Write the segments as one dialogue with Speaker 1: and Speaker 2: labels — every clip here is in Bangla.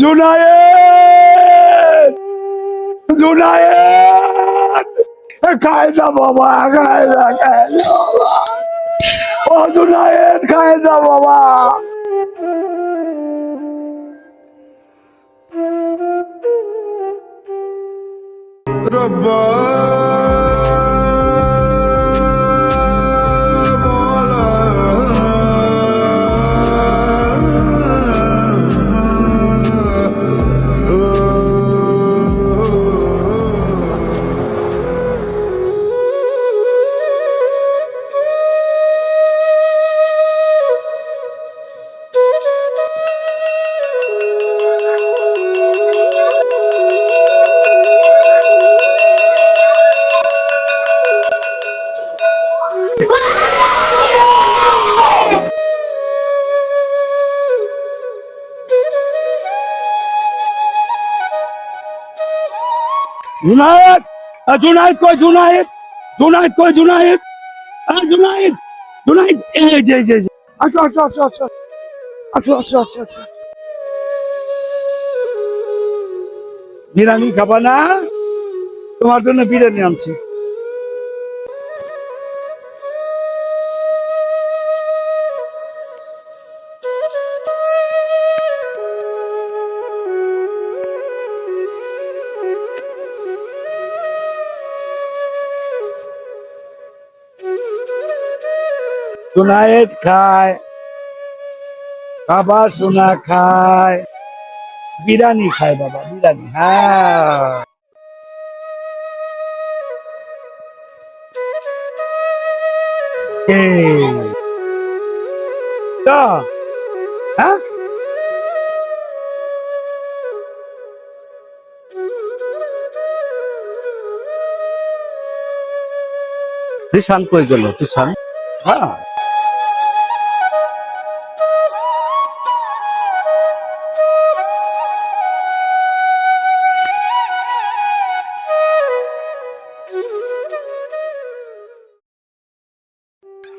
Speaker 1: জুনায়েদ! জুনায়েদ! কায়দা বাবা কায়দা কায়দা ও জুনায়েদ কায়দা বাবা।
Speaker 2: ربنا
Speaker 1: জুনায়েদ জুনায়েদ কই, জুনায়েদ? জুনায়েদ কই, জুনায়েদ? জুনায়েদ জুনায়েদ, এই যে যে আচ্ছা আচ্ছা আচ্ছা আচ্ছা আচ্ছা আচ্ছা আচ্ছা আচ্ছা বিরিয়ানি খাবা না? তোমার জন্য বিরিয়ানি আনছি। সুনায়েত খায় বাবা সোনা খায়। বিরানি খায় বাবা বিরানি হ্যাঁ। হ্যাঁ?
Speaker 3: কই গেল? তুই
Speaker 1: হ্যাঁ।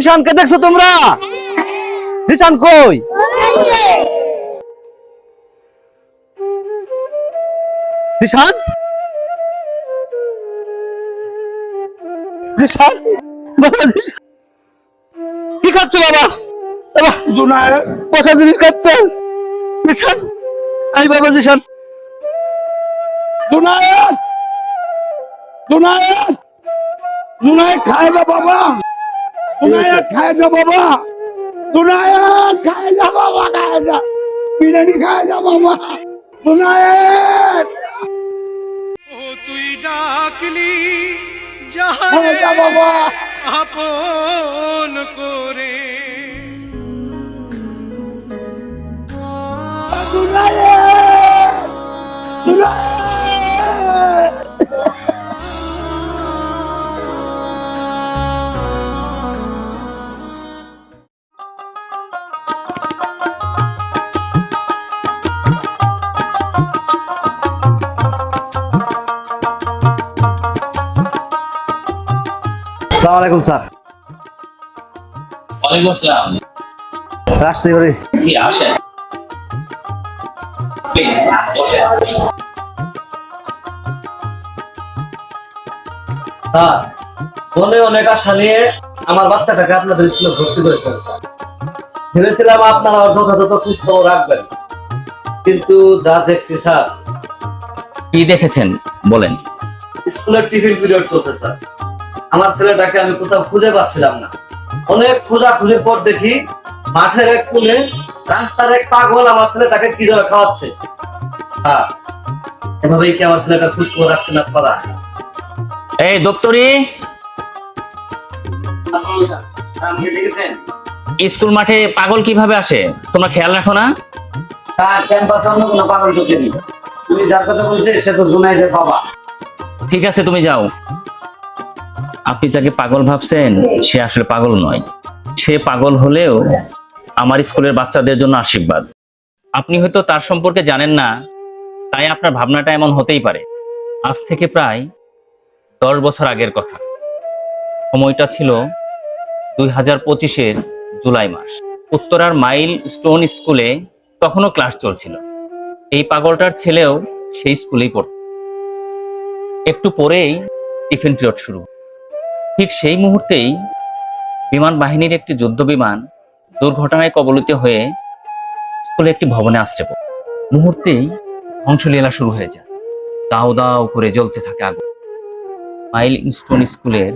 Speaker 3: ত্রিশানকে দেখছ তোমরা? ত্রিশান কই? ত্রিশান কি খাচ্ছ বাবা? বাবা, পচা জিনিস খাচ্ছ? আই বাবা
Speaker 1: খায় না বাবা। উনায়া খায় যা বাবা। তুনায়া খায় যা বাবা যা। বিরিয়ানি খায় যা বাবা।
Speaker 4: তুই ডাকলি
Speaker 1: জাহানে হ্যাঁ
Speaker 4: যা
Speaker 1: বাবা।
Speaker 4: আপন করে।
Speaker 1: তুনায়া।
Speaker 3: তুনায়া। আলাইকুম স্যার।
Speaker 5: ওয়ালাইকুম আসসালাম।
Speaker 3: রাষ্ট্রীয় বাড়ি।
Speaker 5: জি আসেন। প্লিজ বসেন।
Speaker 3: স্যার মনে অনেক আশা নিয়ে আমার বাচ্চাটাকে আপনাদের স্কুলে ভর্তি করেছেন স্যার। ভেবেছিলাম আপনারা যথাযথ সুস্থ রাখবেন। কিন্তু যা দেখছি স্যার
Speaker 5: কি দেখেছেন? বলেন।
Speaker 3: স্কুলের টিফিন পিরিয়ড চলছে স্যার। আমার ছেলেটাকে আমি কোথাও খুঁজে পাচ্ছিলাম না। অনেক খোঁজা খুঁজির পর দেখি মাঠের এক কোণে রাস্তার এক পাগল আমার ছেলেটাকে কি যেন খাওয়াচ্ছে। হ্যাঁ এভাবেই কি আমার ছেলেটা খুশ করে রাখছেন আপনারা
Speaker 5: এই দপ্তরি। স্কুল মাঠে পাগল কীভাবে আসে? তোমরা খেয়াল রাখো না।
Speaker 6: তার ক্যাম্পাসে অন্য কোনো পাগল ঢুকেনি। তুমি যার কথা বলছে সে তো জুনাইদের বাবা।
Speaker 5: ঠিক আছে তুমি যাও। আপনি যাকে পাগল ভাবছেন, সে আসলে পাগল নয়। সে পাগল হলেও আমার স্কুলের বাচ্চাদের জন্য আশীর্বাদ। আপনি হয়তো তার সম্পর্কে জানেন না, তাই আপনার ভাবনাটা এমন হতেই পারে। আজ থেকে প্রায় দশ বছর আগের কথা। সময়টা ছিল দুই হাজার পঁচিশের জুলাই মাস। উত্তরার মাইল স্টোন স্কুলে তখনও ক্লাস চলছিল। এই পাগলটার ছেলেও সেই স্কুলেই পড়ত। একটু পরেই টিফিন পিরিয়ড শুরু। ঠিক সেই মুহূর্তেই বিমান বাহিনীর একটি যুদ্ধ বিমান দুর্ঘটনায় কবলিত হয়ে স্কুলে একটি ভবনে আশ্রে পড়ে মুহূর্তেই ধ্বংসলীলা শুরু হয়ে যায়। দাও দাও করে জ্বলতে থাকে আগুন। মাইল স্টোন স্কুলের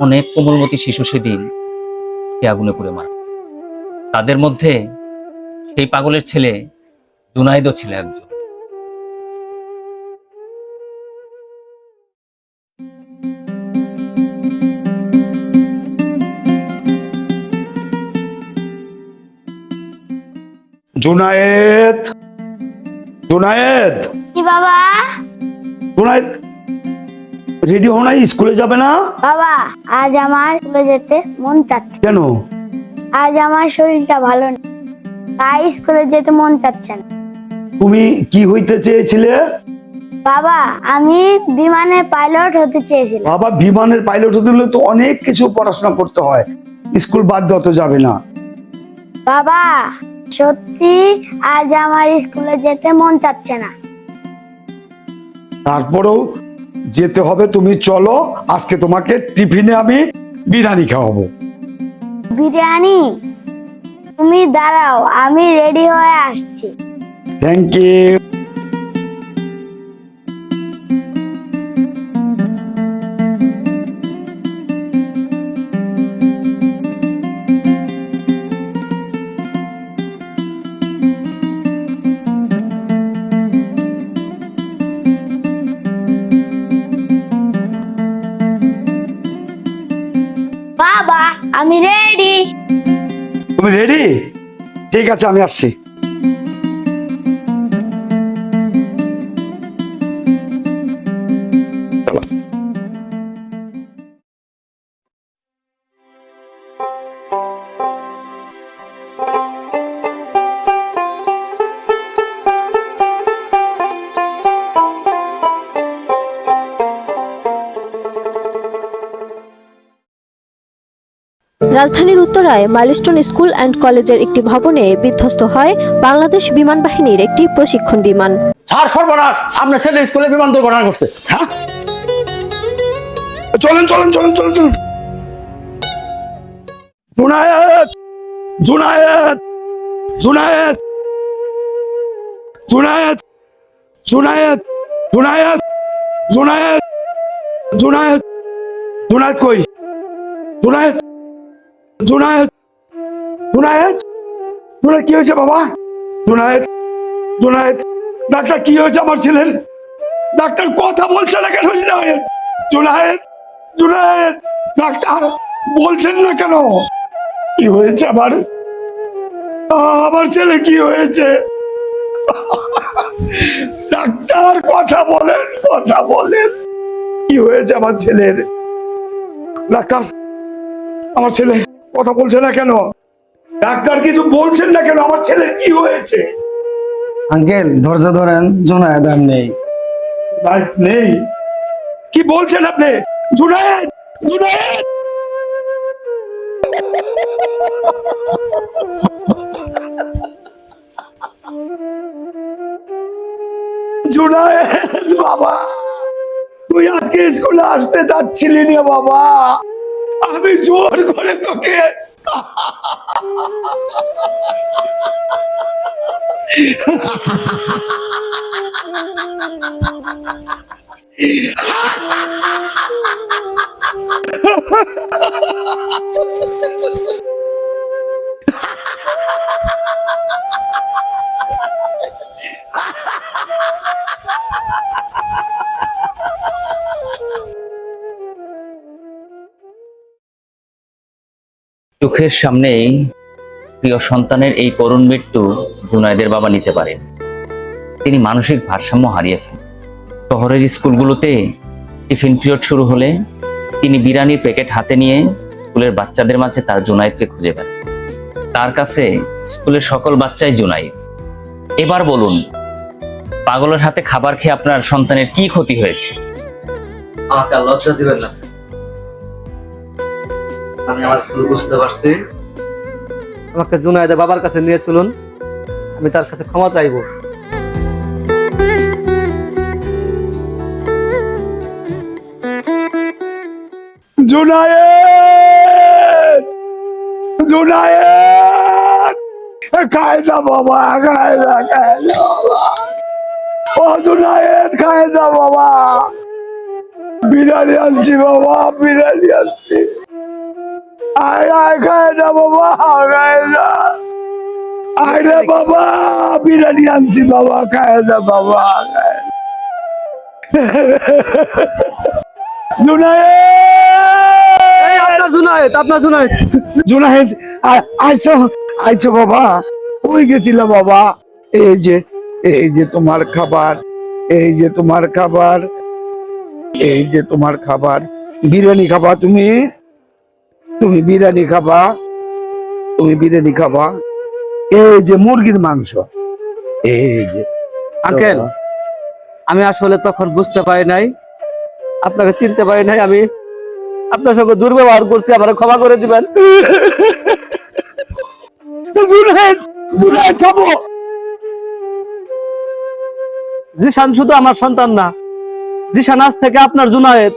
Speaker 5: অনেক কোমলমতি শিশু সেদিন এই আগুনে পুড়ে মারা। তাদের মধ্যে সেই পাগলের ছেলে জুনাইদও ছিল একজন।
Speaker 1: জুনায়েদ। জুনায়েদ।
Speaker 7: কি বাবা?
Speaker 1: জুনায়েদ রেডি হও নাই? স্কুলে যাবে না?
Speaker 7: বাবা আজ আমার স্কুলে যেতে মন চাচ্ছে
Speaker 1: কেন?
Speaker 7: আজ আমার শরীরটা ভালো নেই। তাই স্কুলে যেতে মন চাচ্ছে না।
Speaker 1: তুমি কি হইতে চেয়েছিলে?
Speaker 7: বাবা আমি বিমানে পাইলট হতে চেয়েছিলাম।
Speaker 1: বাবা বিমানের পাইলট হতে হলে তো অনেক কিছু পড়াশোনা করতে হয়। স্কুল বাদ দেওয়া তো যাবে না।
Speaker 7: বাবা সত্যি আজ আমার স্কুলে যেতে মন চাচ্ছে না।
Speaker 1: তারপরেও যেতে হবে তুমি চলো আজকে তোমাকে টিফিনে আমি বিরিয়ানি খাওয়াবো।
Speaker 7: বিরিয়ানি? তুমি দাঁড়াও আমি রেডি হয়ে আসছি।
Speaker 1: থ্যাংক ইউ
Speaker 7: আমি রেডি
Speaker 1: তুমি রেডি ঠিক আছে আমি আসছি।
Speaker 8: রাজধানীর উত্তরায় মাইলস্টোন স্কুল অ্যান্ড কলেজের একটি ভবনে বিধ্বস্ত হয় বাংলাদেশ বিমান বাহিনীর একটি প্রশিক্ষণ বিমান।
Speaker 6: স্যার সর্বনাশ! আপনার ছেলে স্কুলে বিমান দুর্ঘটনা করছে
Speaker 1: হ্যাঁ? চলেন চলেন চলেন চলেন চলেন। জুনায়েদ! জুনায়েদ! জুনায়েদ! জুনায়েদ! জুনায়েদ! জুনায়েদ! জুনায়েদ! জুনায়েদ! জুনায়েদ কই? জুনায়েদ! জুনায়েদ জুনায়েদ জুনায়েদ, কি হয়েছে বাবা? জুনায়েদ জুনায়েদ, ডাক্তার, কি হয়েছে আমার ছেলের? ডাক্তার কথা বলছে না কেন জুনায়েদ? জুনায়েদ জুনায়েদ, ডাক্তার বলছেন না কেন? কি হয়েছে আমার? আমার ছেলে কি হয়েছে? ডাক্তার, কথা বলেন কথা বলেন। কি হয়েছে আমার ছেলের? ডাক্তার, আমার ছেলে কথা বলছে না কেন? ডাক্তার কিছু বলছেন না কেন? আমার ছেলের কি হয়েছে?
Speaker 6: আঙ্কেল ধৈর্য ধরেন জোনায়েদ আর নেই।
Speaker 1: নেই? কি বলছেন আপনি? জুনায়েদ! জুনায়েদ! জুনায়েদ বাবা! তুই আজকে স্কুলে আসতে যাচ্ছিলি না বাবা! আমি জোর করে তোকে Ha!
Speaker 5: চোখের সামনেই প্রিয় সন্তানের এই করুণ মৃত্যু জুনাইদের বাবা নিতে পারেন। তিনি মানসিক ভারসাম্য হারিয়ে ফেলেন। শহরের স্কুলগুলোতে টিফিন পিরিয়ড শুরু হলে তিনি বিরিয়ানির প্যাকেট হাতে নিয়ে স্কুলের বাচ্চাদের মাঝে তার জুনাইদকে খুঁজে পেন। তার কাছে স্কুলের সকল বাচ্চাই জুনাইদ এবার বলুন, পাগলের হাতে খাবার খেয়ে আপনার সন্তানের কি ক্ষতি হয়েছে?
Speaker 3: আমাকে লজ্জা দিবেন না আমি আমার ভুল বুঝতে পারছি।
Speaker 9: আমাকে জুনায়দা বাবার কাছে নিয়ে চলুন। আমি তার কাছে ক্ষমা চাইব।
Speaker 1: জুনায়েদ! জুনায়েদ! কায়দা বাবা কায়দা কায়দা ও জুনায়েদ কায়দা বাবা। বিরালি আনছি বাবা বিরিয়ানি আনছি। যা বাবা বিরিয়ানি আনছি বাবা খায় যা বাবা
Speaker 3: আপনার জুনায়েদ আপনার জুনায়েদ।
Speaker 1: জুনায়েদ আইছো আইছো বাবা। ওই গেছিল বাবা? এই যে এই যে তোমার খাবার এই যে তোমার খাবার এই যে তোমার খাবার। বিরিয়ানি খাবা তুমি? তুমি বিরিয়ানি খাবা তুমি বিরিয়ানি খাবা। এই যে মুরগির মাংস। এই যে।
Speaker 3: আঙ্কেল আমি আসলে তখন বুঝতে পারি নাই আপনাকে চিনতে পারি নাই আমি আপনার সঙ্গে দুর্ব্যবহার করছি আমার ক্ষমা করে দিবেন। জিশান শুধু আমার সন্তান না জিশান আজ থেকে আপনার জুনায়েদ।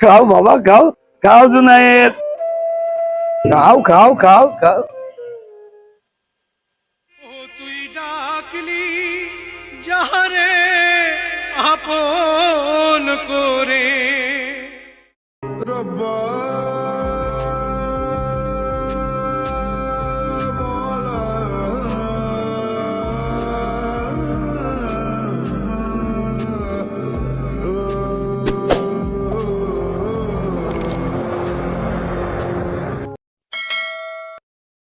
Speaker 1: খাও বাবা খাও। খাও জুনায়েদ। খাও খাও খাও খাও।
Speaker 4: তুই ডাকলি যাহারে আপন করে। রব্বা